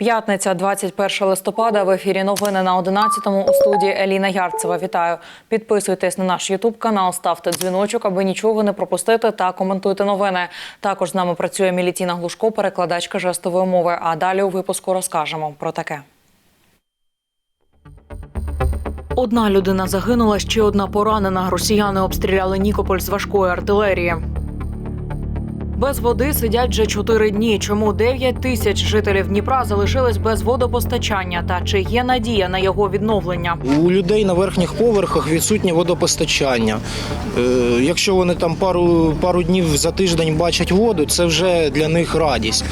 П'ятниця, 21 листопада. В ефірі новини на 11-му у студії Еліна Ярцева. Вітаю. Підписуйтесь на наш Ютуб канал, ставте дзвіночок, аби нічого не пропустити та коментуйте новини. Також з нами працює Мілітіна Глушко, перекладачка жестової мови. А далі у випуску розкажемо про таке. Одна людина загинула, ще одна поранена. Росіяни обстріляли Нікополь з важкої артилерії. Без води сидять вже чотири дні. Чому 9 тисяч жителів Дніпра залишились без водопостачання? Та чи є надія на його відновлення? У людей на верхніх поверхах відсутнє водопостачання. Е, якщо вони там пару, пару днів за тиждень бачать воду, це вже для них радість.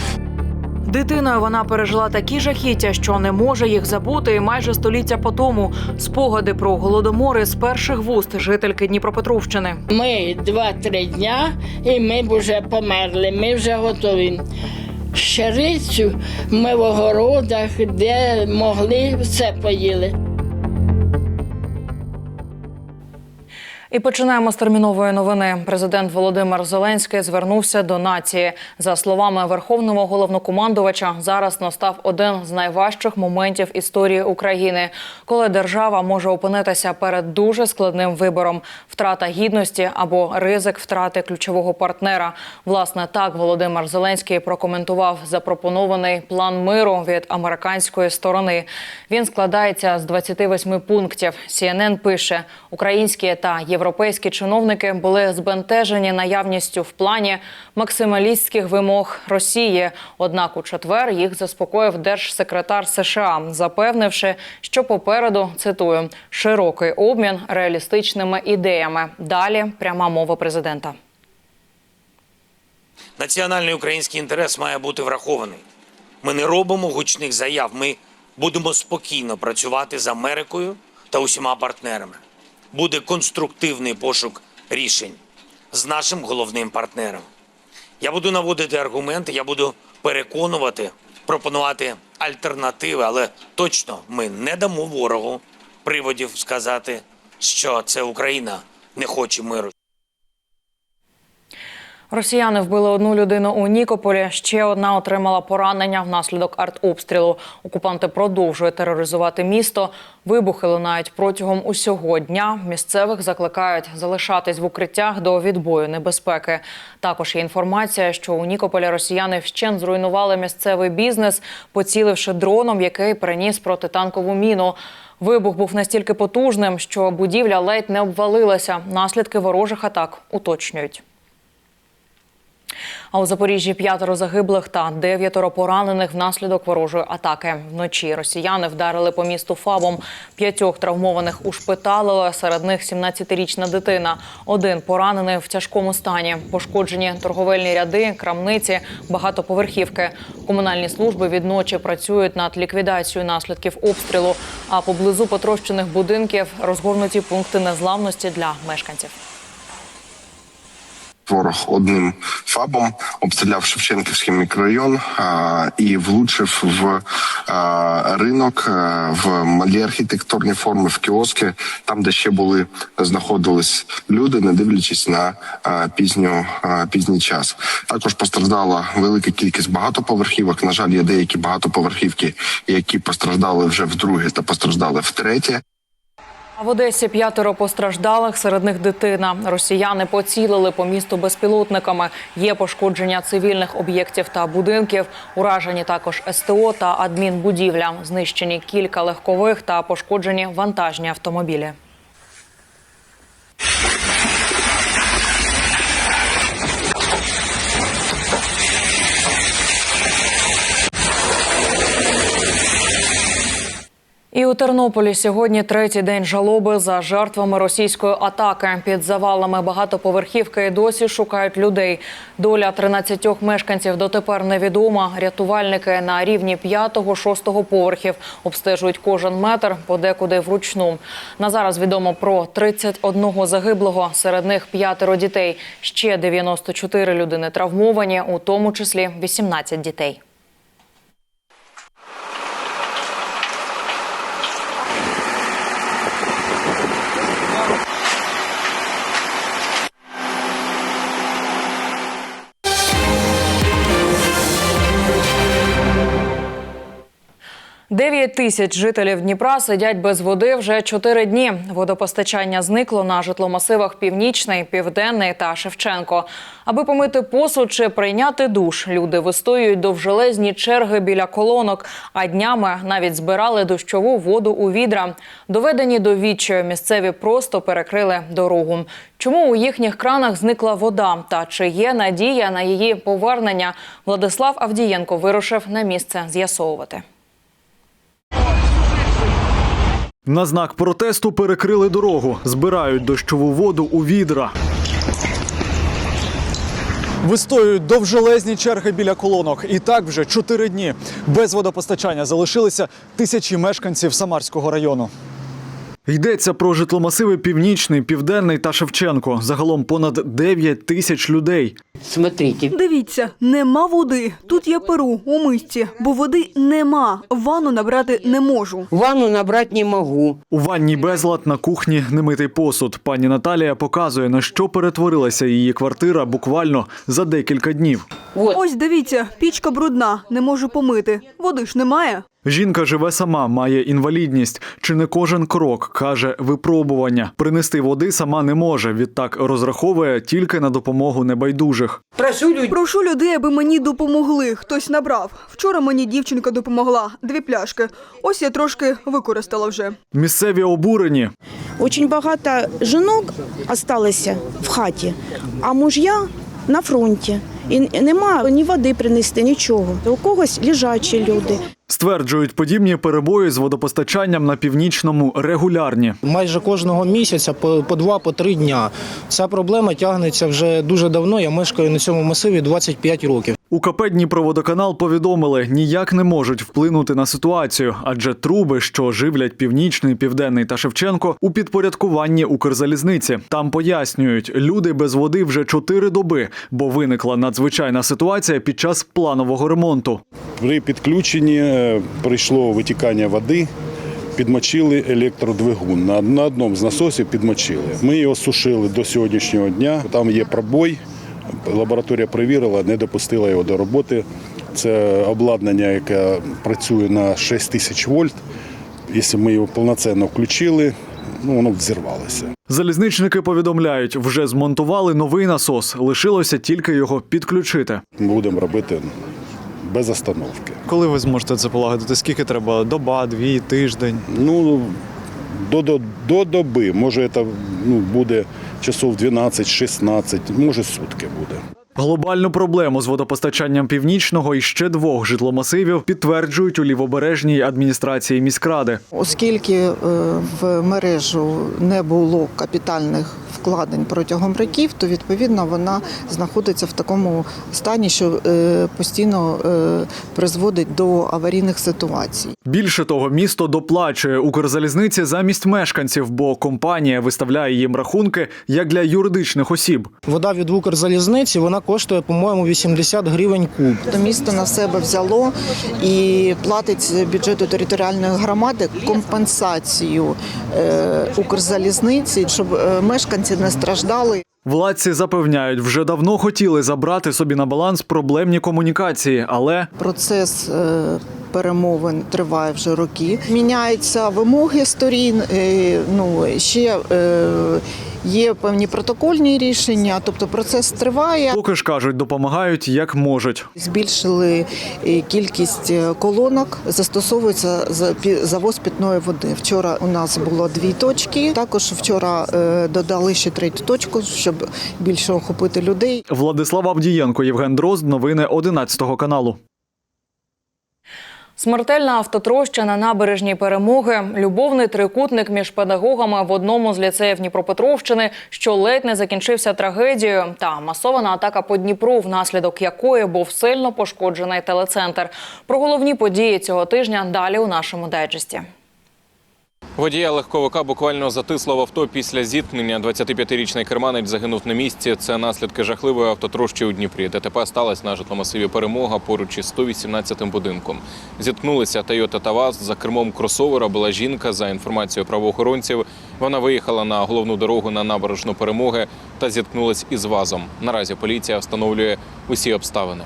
Дитиною вона пережила такі жахіття, що не може їх забути. І майже століття по тому спогади про голодомори з перших вуст жительки Дніпропетровщини. Ми два-три дня і ми б вже померли, ми вже готові. Щарицю ми в огородах, де могли, все поїли. І починаємо з термінової новини. Президент Володимир Зеленський звернувся до нації. За словами верховного головнокомандувача, зараз настав один з найважчих моментів історії України, коли держава може опинитися перед дуже складним вибором: втрата гідності або ризик втрати ключового партнера. Власне, так Володимир Зеленський прокоментував запропонований план миру від американської сторони. Він складається з 28 пунктів. CNN пише, українські та європейські чиновники були збентежені наявністю в плані максималістських вимог Росії. Однак у четвер їх заспокоїв держсекретар США, запевнивши, що попереду цитую широкий обмін реалістичними ідеями. Далі пряма мова президента. Національний український інтерес має бути врахований. Ми не робимо гучних заяв. Ми будемо спокійно працювати з Америкою та усіма партнерами. Буде конструктивний пошук рішень з нашим головним партнером. Я буду наводити аргументи, я буду переконувати, пропонувати альтернативи, але точно ми не дамо ворогу приводів сказати, що це Україна не хоче миру. Росіяни вбили одну людину у Нікополі. Ще одна отримала поранення внаслідок артобстрілу. Окупанти продовжують тероризувати місто. Вибухи лунають протягом усього дня. Місцевих закликають залишатись в укриттях до відбою небезпеки. Також є інформація, що у Нікополі росіяни вщен зруйнували місцевий бізнес, поціливши дроном, який переніс протитанкову міну. Вибух був настільки потужним, що будівля ледь не обвалилася. Наслідки ворожих атак уточнюють. А у Запоріжжі п'ятеро загиблих та дев'ятеро поранених внаслідок ворожої атаки. Вночі росіяни вдарили по місту ФАБом. П'ятьох травмованих ушпиталили. Серед них 17-річна дитина. Один поранений в тяжкому стані. Пошкоджені торговельні ряди, крамниці, багатоповерхівки. Комунальні служби відночі працюють над ліквідацією наслідків обстрілу. А поблизу потрощених будинків розгорнуті пункти незламності для мешканців. Ворог одним фабом обстріляв Шевченківський мікрорайон а, і влучив в а, ринок, а, в малі архітектурні форми, в кіоски, там, де ще були знаходились люди, не дивлячись на а, пізню а, пізній час. Також постраждала велика кількість багатоповерхівок. На жаль, є деякі багатоповерхівки, які постраждали вже вдруге та постраждали втретє. В Одесі п'ятеро постраждалих, серед них дитина. Росіяни поцілили по місту безпілотниками. Є пошкодження цивільних об'єктів та будинків. Уражені також СТО та адмінбудівля. Знищені кілька легкових та пошкоджені вантажні автомобілі. І у Тернополі сьогодні третій день жалоби за жертвами російської атаки. Під завалами багатоповерхівки досі шукають людей. Доля 13 мешканців дотепер невідома. Рятувальники на рівні 5-6 поверхів обстежують кожен метр, подекуди вручну. На зараз відомо про 31 загиблого. Серед них п'ятеро дітей. Ще 94 людини травмовані, у тому числі 18 дітей. 9 тисяч жителів Дніпра сидять без води вже 4 дні. Водопостачання зникло на житломасивах Північний, Південний та Шевченко. Аби помити посуд чи прийняти душ, люди вистоюють довжелезні черги біля колонок, а днями навіть збирали дощову воду у відра. Доведені до відчаю місцеві просто перекрили дорогу. Чому у їхніх кранах зникла вода та чи є надія на її повернення? Владислав Авдієнко вирушив на місце з'ясовувати. На знак протесту перекрили дорогу, збирають дощову воду у відра. Вистоюють довжелезні черги біля колонок. І так вже чотири дні без водопостачання залишилися тисячі мешканців Самарського району. Йдеться про житломасиви Північний, Південний та Шевченко. Загалом понад 9 тисяч людей. Смотрите, Дивіться, нема води. Тут я перу у мисці, бо води нема. Ванну набрати не можу. ванну набрать не могу. У ванні безлад, на кухні немитий посуд. Пані Наталія показує, на що перетворилася її квартира буквально за декілька днів. Ось дивіться, пічка брудна, не можу помити. Води ж немає. Жінка живе сама, має інвалідність. Чи не кожен крок каже випробування. Принести води сама не може. Відтак розраховує тільки на допомогу небайдужих. прошу людей. Прошу людей, аби мені допомогли. Хтось набрав. Вчора мені дівчинка допомогла. Дві пляшки. Ось я трошки використала вже. Місцеві обурені. Очень багато жінок залишилося в хаті, а муж'я на фронті. І нема ні води принести, нічого. У когось лежачі люди. Стверджують, подібні перебої з водопостачанням на північному регулярні. Майже кожного місяця по, по два, по три дня. Ця проблема тягнеться вже дуже давно. Я мешкаю на цьому масиві 25 років. У КП Дніпроводоканал повідомили, ніяк не можуть вплинути на ситуацію, адже труби, що живлять північний, південний та Шевченко, у підпорядкуванні Укрзалізниці. Там пояснюють, люди без води вже чотири доби, бо виникла надзвичайна ситуація під час планового ремонту. При підключенні е, прийшло витікання води, підмочили електродвигун. На, на одному з насосів підмочили. Ми його сушили до сьогоднішнього дня. Там є пробой. Лабораторія перевірила, не допустила його до роботи. Це обладнання, яке працює на 6 тисяч вольт. Якщо ми його повноцінно включили, ну, воно взірвалося. Залізничники повідомляють, вже змонтували новий насос. Лишилося тільки його підключити. Будемо робити без остановки. Коли ви зможете це полагодити? Скільки треба? Доба, дві, тиждень. Ну, до, до, до доби. Може, це ну, буде часов 12-16, може сутки буде. Глобальну проблему з водопостачанням північного і ще двох житломасивів підтверджують у лівобережній адміністрації міськради. Оскільки е, в мережу не було капітальних вкладень протягом років, то відповідно вона знаходиться в такому стані, що е, постійно е, призводить до аварійних ситуацій. Більше того, місто доплачує Укрзалізниці замість мешканців, бо компанія виставляє їм рахунки як для юридичних осіб. Вода від Укрзалізниці вона коштує, по-моєму, 80 гривень куб. То місто на себе взяло і платить з бюджету територіальної громади компенсацію е, Укрзалізниці, щоб е, мешканці не страждали. Владці запевняють, вже давно хотіли забрати собі на баланс проблемні комунікації, але Процес е, перемовин триває вже роки. Міняються вимоги сторін. е, Ну ще е, є певні протокольні рішення. Тобто процес триває. поки ж кажуть, допомагають як можуть. Збільшили е, кількість колонок, застосовується завоз питної води. Вчора у нас було дві точки. Також вчора додали ще третю точку, щоб більше охопити людей. Владислав Авдієнко, Євген Дрозд. Новини 11 каналу. Смертельна автотроща на набережній перемоги, любовний трикутник між педагогами в одному з ліцеїв Дніпропетровщини, що ледь не закінчився трагедією, та масована атака по Дніпру, внаслідок якої був сильно пошкоджений телецентр. Про головні події цього тижня далі у нашому дайджесті. Водія легковика буквально затисло в авто після зіткнення. 25-річний керманець загинув на місці. Це наслідки жахливої автотрощі у Дніпрі. ДТП сталося на житломасиві Перемога поруч із 118-м будинком. Зіткнулися Тойота та ВАЗ. За кермом кросовера була жінка. За інформацією правоохоронців, вона виїхала на головну дорогу на набережну перемоги та зіткнулась із ВАЗом. Наразі поліція встановлює усі обставини.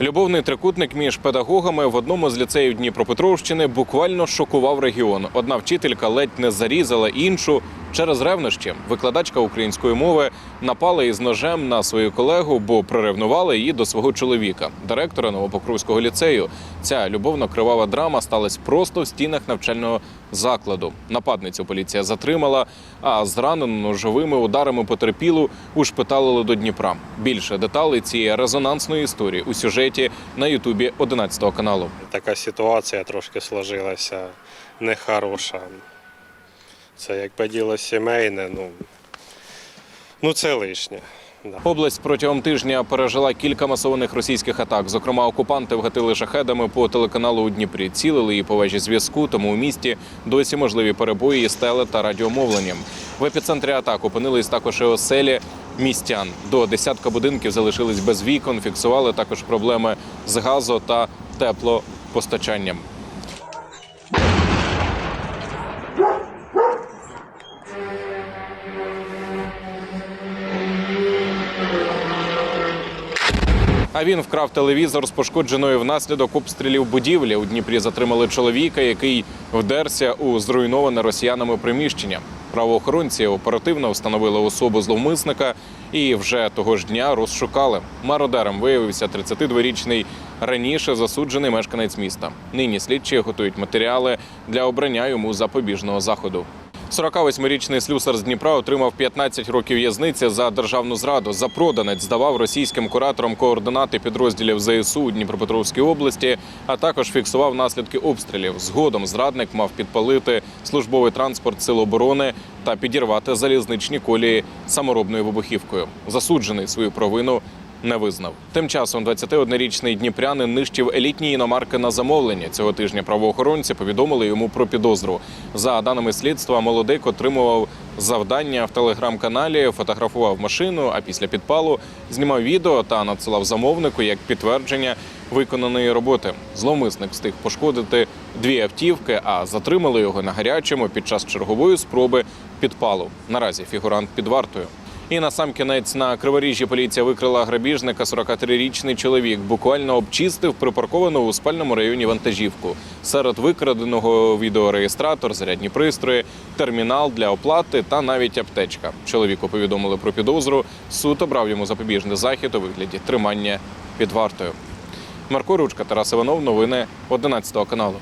Любовний трикутник між педагогами в одному з ліцеїв Дніпропетровщини буквально шокував регіон. Одна вчителька ледь не зарізала іншу через ревнощі. Викладачка української мови напала із ножем на свою колегу, бо приревнувала її до свого чоловіка, директора Новопокровського ліцею. Ця любовно кривава драма сталася просто в стінах навчального закладу. Нападницю поліція затримала, а зранену ножовими ударами потерпілу ушпиталили до Дніпра. Більше деталей цієї резонансної історії у сюжеті на Ютубі 11 каналу. Така ситуація трошки сложилася нехороша. Це як поділо сімейне, ну, ну це лишнє. Область протягом тижня пережила кілька масованих російських атак. Зокрема, окупанти вгатили шахедами по телеканалу у Дніпрі, цілили її по вежі зв'язку. Тому у місті досі можливі перебої із теле та радіомовленням. В епіцентрі атак опинились також і оселі містян. До десятка будинків залишились без вікон. Фіксували також проблеми з газо та теплопостачанням. А він вкрав телевізор з пошкодженою внаслідок обстрілів будівлі. У Дніпрі затримали чоловіка, який вдерся у зруйноване росіянами приміщення. Правоохоронці оперативно встановили особу зловмисника і вже того ж дня розшукали. Мародером виявився 32-річний раніше засуджений мешканець міста. Нині слідчі готують матеріали для обрання йому запобіжного заходу. 48-річний слюсар з Дніпра отримав 15 років в'язниці за державну зраду. Запроданець здавав російським кураторам координати підрозділів ЗСУ у Дніпропетровській області, а також фіксував наслідки обстрілів. Згодом зрадник мав підпалити службовий транспорт сил оборони та підірвати залізничні колії саморобною вибухівкою. Засуджений свою провину не визнав. Тим часом 21-річний дніпрянин нищив елітні іномарки на замовлення. Цього тижня правоохоронці повідомили йому про підозру. За даними слідства, молодик отримував завдання в телеграм-каналі, фотографував машину, а після підпалу знімав відео та надсилав замовнику як підтвердження виконаної роботи. Зловмисник встиг пошкодити дві автівки, а затримали його на гарячому під час чергової спроби підпалу. Наразі фігурант під вартою. І на сам кінець на криворіжжі поліція викрила грабіжника. 43-річний чоловік буквально обчистив припарковану у спальному районі вантажівку. Серед викраденого відеореєстратор, зарядні пристрої, термінал для оплати та навіть аптечка. Чоловіку повідомили про підозру. Суд обрав йому запобіжний захід у вигляді тримання під вартою. Марко Ручка, Тарас Іванов. Новини 11 каналу.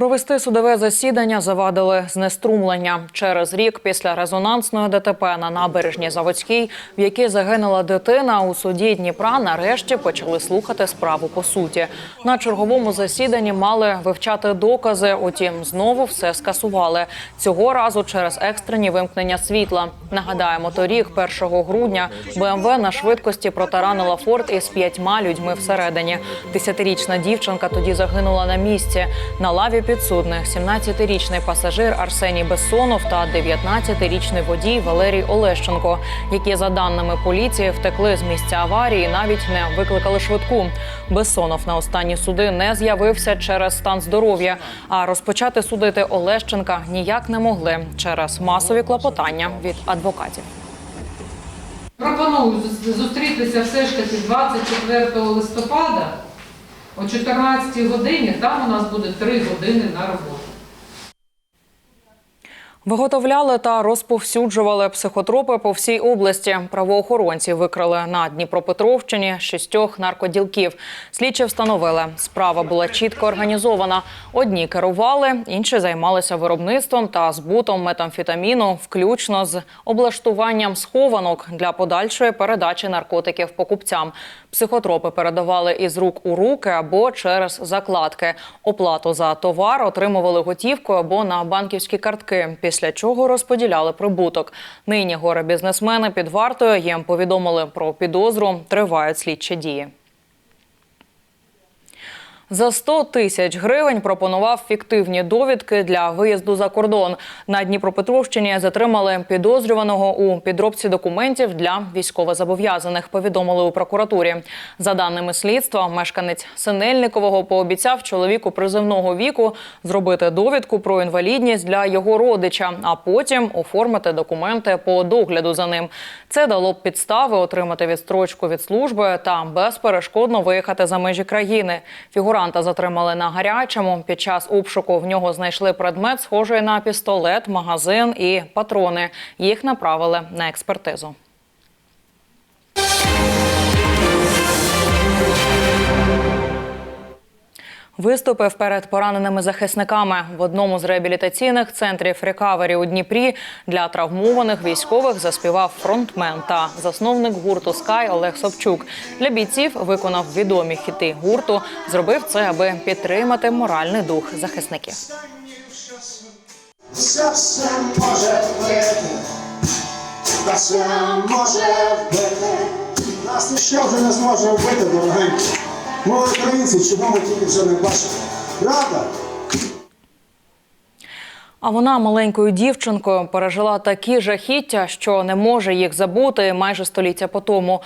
Провести судове засідання завадили знеструмлення через рік після резонансної ДТП на набережній Заводській, в якій загинула дитина. У суді Дніпра нарешті почали слухати справу по суті. На черговому засіданні мали вивчати докази. Утім, знову все скасували. Цього разу через екстрені вимкнення світла. Нагадаємо, торік, 1 грудня, БМВ на швидкості протаранила форт із п'ятьма людьми всередині. Десятирічна дівчинка тоді загинула на місці. На лаві підсудних 17-річний пасажир Арсеній Бессонов та 19-річний водій Валерій Олещенко, які за даними поліції втекли з місця аварії, навіть не викликали швидку. Бессонов на останні суди не з'явився через стан здоров'я. А розпочати судити Олещенка ніяк не могли через масові клопотання від адвокатів. Пропоную зустрітися все ж таки 24 листопада о 14 годині. Там у нас буде 3 години на роботу. Виготовляли та розповсюджували психотропи по всій області. Правоохоронці викрили на Дніпропетровщині шістьох наркоділків. Слідчі встановили, справа була чітко організована. Одні керували, інші займалися виробництвом та збутом метамфетаміну, включно з облаштуванням схованок для подальшої передачі наркотиків покупцям. Психотропи передавали із рук у руки або через закладки. Оплату за товар отримували готівкою або на банківські картки, після чого розподіляли прибуток. Нині горе бізнесмени під вартою їм повідомили про підозру. Тривають слідчі дії. За 100 тисяч гривень пропонував фіктивні довідки для виїзду за кордон. На Дніпропетровщині затримали підозрюваного у підробці документів для військовозобов'язаних. Повідомили у прокуратурі. За даними слідства, мешканець Синельникового пообіцяв чоловіку призивного віку зробити довідку про інвалідність для його родича, а потім оформити документи по догляду за ним. Це дало б підстави отримати відстрочку від служби та безперешкодно виїхати за межі країни. Фігуранта затримали на гарячому. Під час обшуку в нього знайшли предмет, схожий на пістолет, магазин і патрони. Їх направили на експертизу. Виступив перед пораненими захисниками в одному з реабілітаційних центрів рекавері у Дніпрі для травмованих військових заспівав фронтмен та засновник гурту Скай Олег Собчук. Для бійців виконав відомі хіти гурту. Зробив це, аби підтримати моральний дух захисників. Вбити, може вбити. Нас ніщо вже не зможе вбити, дорогенькі. Ми українці, чому ми тільки вже не бачимо. Рада! А вона маленькою дівчинкою пережила такі жахіття, що не може їх забути майже століття по тому.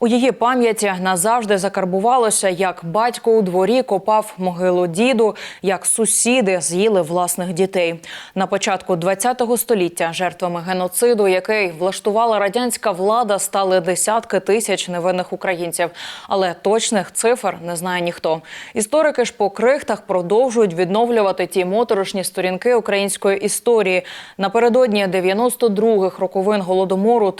У її пам'яті назавжди закарбувалося, як батько у дворі копав могилу діду, як сусіди з'їли власних дітей. На початку ХХ століття жертвами геноциду, який влаштувала радянська влада, стали десятки тисяч невинних українців. Але точних цифр не знає ніхто. Історики ж по крихтах продовжують відновлювати ті моторошні сторінки української історії. Напередодні 92-х роковин голодомору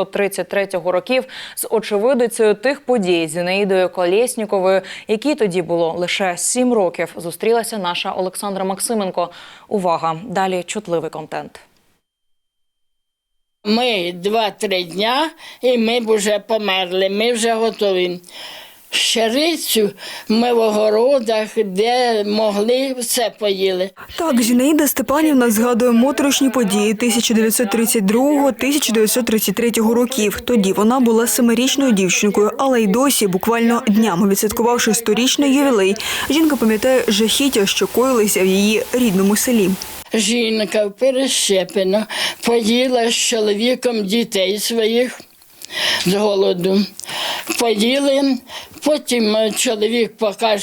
1932-1933 років з очевидицею тих подій Зінаїдою Колєсніковою, якій тоді було лише сім років, зустрілася наша Олександра Максименко. Увага! Далі чутливий контент. Ми два-три дня, і ми вже померли, ми вже готові. Щарицю ми в огородах, де могли, все поїли. Так, Зінаїда Степанівна згадує моторошні події 1932-1933 років. Тоді вона була семирічною дівчинкою, але й досі, буквально днями відсвяткувавши сторічний ювілей, жінка пам'ятає жахіття, що коїлися в її рідному селі. Жінка перещеплена, поїла з чоловіком дітей своїх з голоду. Поїли, потім е, чоловік поки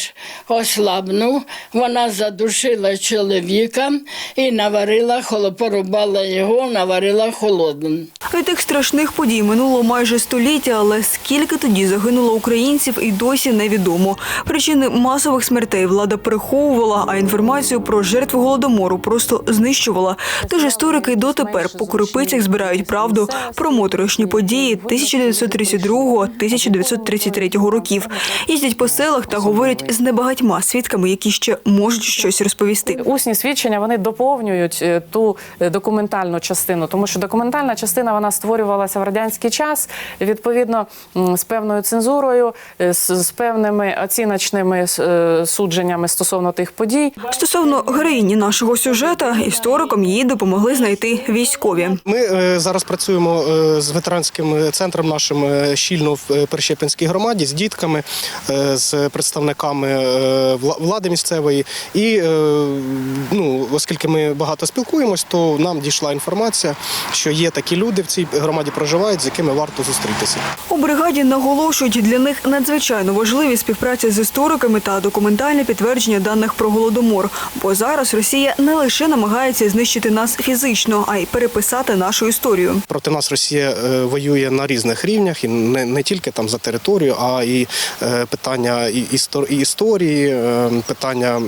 ослабнув, вона задушила чоловіка і наварила, порубала його, наварила холодним. Від тих страшних подій минуло майже століття, але скільки тоді загинуло українців і досі невідомо. Причини масових смертей влада приховувала, а інформацію про жертв голодомору просто знищувала. Тож історики дотепер по крупицях збирають правду про моторошні події 1932-1933 років. Їздять по селах та говорять з небагатьма свідками, які ще можуть щось розповісти. Усні свідчення вони доповнюють е, ту е, документальну частину, тому що документальна частина вона створювалася в радянський час, відповідно з певною цензурою, е, з, певними оціночними судженнями стосовно тих подій. Стосовно героїні нашого сюжета, історикам їй допомогли знайти військові. Ми зараз працюємо з ветеранським центром нашим е, щільно в е, Перещепинській громаді з дітками, е, з представниками влади місцевої. І ну, оскільки ми багато спілкуємось, то нам дійшла інформація, що є такі люди в цій громаді проживають, з якими варто зустрітися. У бригаді наголошують, для них надзвичайно важливі співпраця з істориками та документальне підтвердження даних про голодомор. Бо зараз Росія не лише намагається знищити нас фізично, а й переписати нашу історію. Проти нас Росія воює на різних рівнях, і не, не тільки там за територію, а і е, питання і історії, е, питання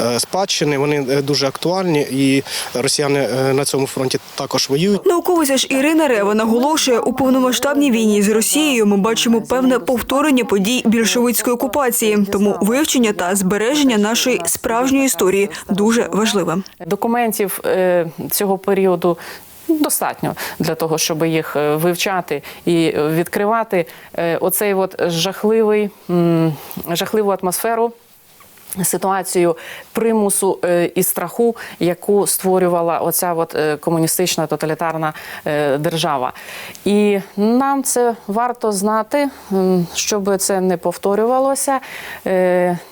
е, спадщини. Вони дуже актуальні, і росіяни на цьому фронті також воюють. Науковиця ж Ірина Рева наголошує, у повномасштабній війні з Росією ми бачимо певне повторення подій більшовицької окупації. Тому вивчення та збереження нашої справжньої історії дуже важливе. Документів цього періоду. Достатньо для того, щоб їх е, вивчати і е, відкривати е, оцей от жахливий, жахливу атмосферу Ситуацію примусу е, і страху, яку створювала оця от е, комуністична тоталітарна е, держава, і нам це варто знати, щоб це не повторювалося.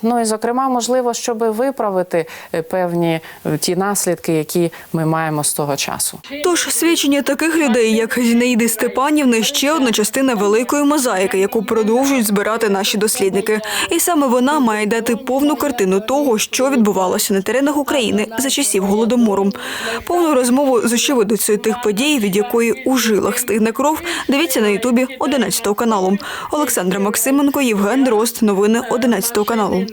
Ну і зокрема, можливо, щоб виправити певні ті наслідки, які ми маємо з того часу. Тож свідчення таких людей, як Зінаїди Степанівни, ще одна частина великої мозаїки, яку продовжують збирати наші дослідники. І саме вона має дати повну картину того, що відбувалося на теренах України за часів голодомору. Повну розмову з очевидицею тих подій, від якої у жилах стигне кров. Дивіться на Ютубі 11 каналу. Олександра Максименко, Євген Дрозд. Новини 11 каналу.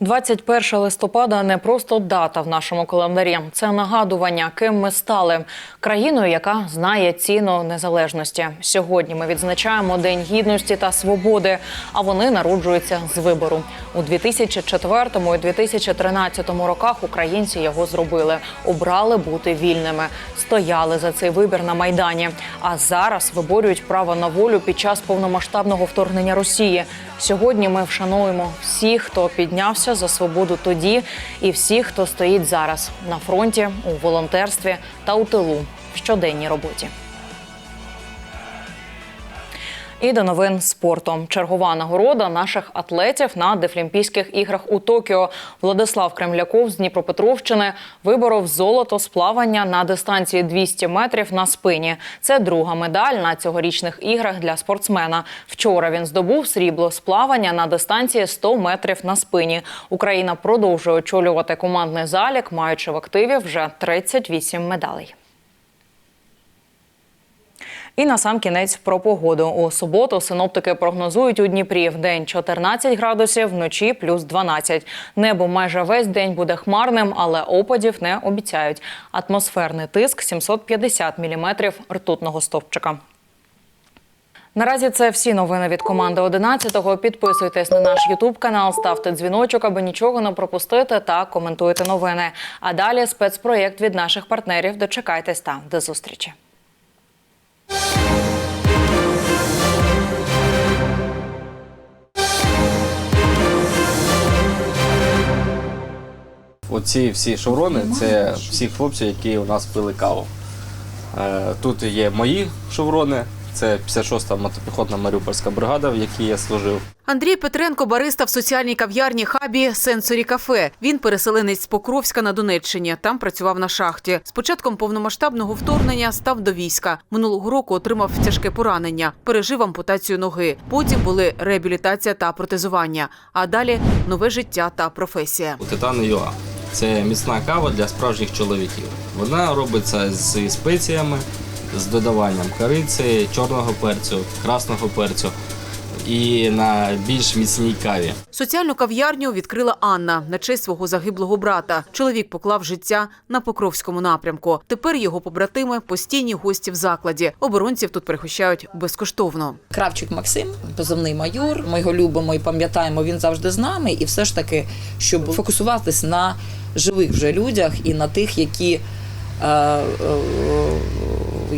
21 листопада не просто дата в нашому календарі. Це нагадування, ким ми стали країною, яка знає ціну незалежності. Сьогодні ми відзначаємо День гідності та свободи. А вони народжуються з вибору у 2004 і 2013 роках. Українці його зробили, обрали бути вільними, стояли за цей вибір на майдані. А зараз виборюють право на волю під час повномасштабного вторгнення Росії. Сьогодні ми вшануємо всіх, хто піднявся за свободу тоді, і всіх, хто стоїть зараз на фронті, у волонтерстві та у тилу в щоденній роботі. І до новин спорту. Чергова нагорода наших атлетів на Дефлімпійських іграх у Токіо. Владислав Кремляков з Дніпропетровщини виборов золото з плавання на дистанції 200 метрів на спині. Це друга медаль на цьогорічних іграх для спортсмена. Вчора він здобув срібло з плавання на дистанції 100 метрів на спині. Україна продовжує очолювати командний залік, маючи в активі вже 38 медалей. І на сам кінець про погоду. У суботу синоптики прогнозують у Дніпрі в день 14 градусів, вночі плюс 12. Небо майже весь день буде хмарним, але опадів не обіцяють. Атмосферний тиск 750 міліметрів ртутного стовпчика. Наразі це всі новини від команди 11-го. Підписуйтесь на наш Ютуб канал, ставте дзвіночок, аби нічого не пропустити та коментуйте новини. А далі спецпроєкт від наших партнерів. Дочекайтесь та до зустрічі. Оці всі шеврони це всі хлопці, які у нас пили каву. Е, Тут є мої шеврони, це 56-та мотопіхотна Маріупольська бригада, в якій я служив. Андрій Петренко бариста в соціальній кав'ярні хабі Сенсорі кафе. Він переселенець з Покровська на Донеччині. Там працював на шахті. З початком повномасштабного вторгнення став до війська. Минулого року отримав тяжке поранення, пережив ампутацію ноги. Потім були реабілітація та протезування. А далі нове життя та професія. Титани Юа. Це міцна кава для справжніх чоловіків. Вона робиться з спеціями, з додаванням кориці, чорного перцю, красного перцю і на більш міцній каві. Соціальну кав'ярню відкрила Анна на честь свого загиблого брата. Чоловік поклав життя на Покровському напрямку. Тепер його побратими постійні гості в закладі. Оборонців тут пригощають безкоштовно. Кравчик Максим, позивний майор. Ми його любимо і пам'ятаємо. Він завжди з нами. І все ж таки, щоб фокусуватись на живих вже людях і на тих, які. е, е,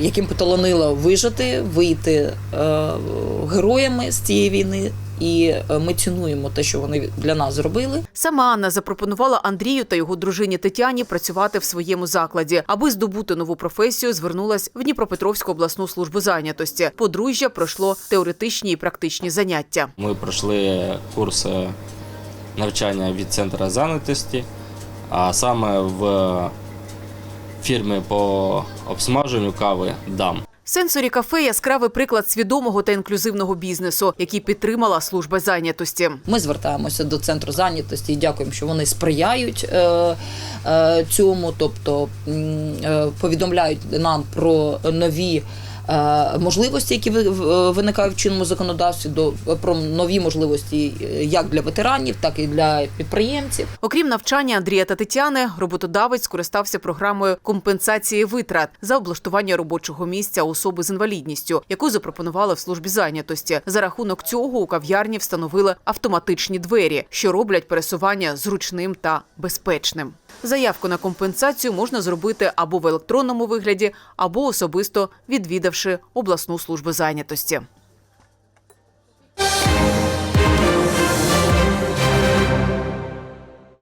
Яким поталанило вижити, вийти е, героями з цієї війни, і е, ми цінуємо те, що вони для нас зробили. Сама Анна запропонувала Андрію та його дружині Тетяні працювати в своєму закладі. Аби здобути нову професію, звернулась в Дніпропетровську обласну службу зайнятості. Подружжя пройшло теоретичні і практичні заняття. Ми пройшли курс навчання від центру зайнятості, а саме в фірмі по обсмаженню кави ДАМ. Сенсорі кафе яскравий приклад свідомого та інклюзивного бізнесу, який підтримала служба зайнятості. Ми звертаємося до центру зайнятості і дякуємо, що вони сприяють е, е, цьому, тобто е, повідомляють нам про нові. Е, Можливості, які ви- виникають в чинному законодавстві, до про нові можливості е, як для ветеранів, так і для підприємців. Окрім навчання Андрія та Тетяни, роботодавець скористався програмою компенсації витрат за облаштування робочого місця особи з інвалідністю, яку запропонували в службі зайнятості. За рахунок цього у кав'ярні встановили автоматичні двері, що роблять пересування зручним та безпечним. Заявку на компенсацію можна зробити або в електронному вигляді, або особисто відвідавши обласну службу зайнятості.